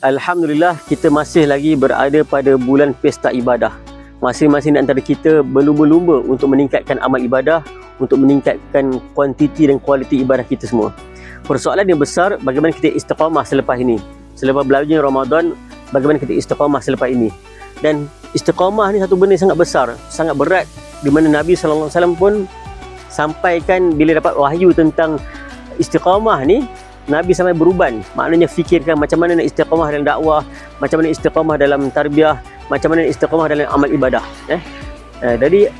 Alhamdulillah kita masih lagi berada pada bulan pesta ibadah. Masing-masing antara kita berlumba-lumba untuk meningkatkan amal ibadah, untuk meningkatkan kuantiti dan kualiti ibadah kita semua. Persoalan yang besar bagaimana kita istiqamah selepas ini. Selepas berlalunya Ramadan, bagaimana kita istiqamah selepas ini. Dan istiqamah ni satu benda yang sangat besar, sangat berat di mana Nabi wasallam pun sampaikan bila dapat wahyu tentang istiqamah ni Nabi sampai beruban. Maknanya fikirkan macam mana nak istiqamah dalam dakwah macam mana istiqamah dalam tarbiyah macam mana istiqamah dalam amal ibadah eh? Uh, jadi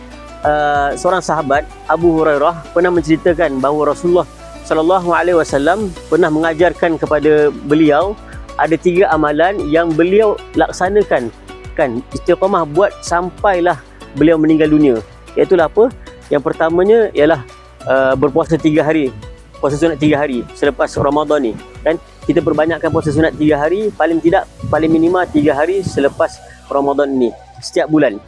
uh, seorang sahabat Abu Hurairah pernah menceritakan bahawa Rasulullah sallallahu alaihi wasallam pernah mengajarkan kepada beliau ada tiga amalan yang beliau laksanakan kan? Istiqamah buat sampailah beliau meninggal dunia. Iaitu apa? Yang pertamanya ialah uh, berpuasa tiga hari puasa sunat tiga hari selepas Ramadan ni. Kan kita perbanyakkan puasa sunat tiga hari paling tidak paling minima tiga hari selepas Ramadan ni setiap bulan.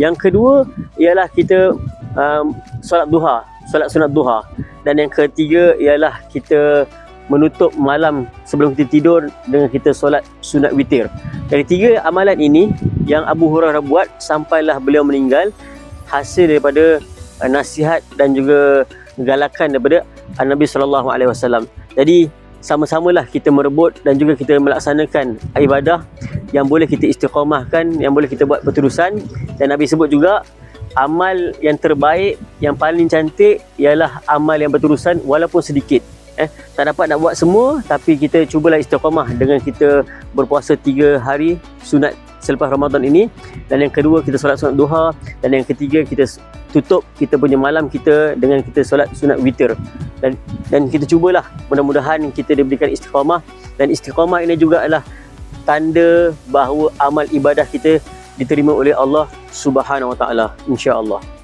Yang kedua ialah kita um, solat duha solat sunat duha. Dan yang ketiga ialah kita menutup malam sebelum kita tidur dengan kita solat sunat witir. Dari tiga amalan ini yang Abu Hurairah buat sampailah beliau meninggal hasil daripada uh, nasihat dan juga galakan daripada Nabi sallallahu alaihi wasallam. Jadi sama-samalah kita merebut dan juga kita melaksanakan ibadah yang boleh kita istiqamahkan, yang boleh kita buat berterusan dan Nabi sebut juga amal yang terbaik, yang paling cantik ialah amal yang berterusan walaupun sedikit. Eh, tak dapat nak buat semua tapi kita cubalah istiqamah dengan kita berpuasa tiga hari sunat selepas Ramadan ini. Dan yang kedua kita solat sunat duha. Dan yang ketiga kita tutup kita punya malam kita dengan kita solat sunat witir. Dan dan kita cubalah. Mudah-mudahan kita diberikan istiqamah. Dan istiqamah ini juga adalah tanda bahawa amal ibadah kita diterima oleh Allah Subhanahu Wa Taala insya-Allah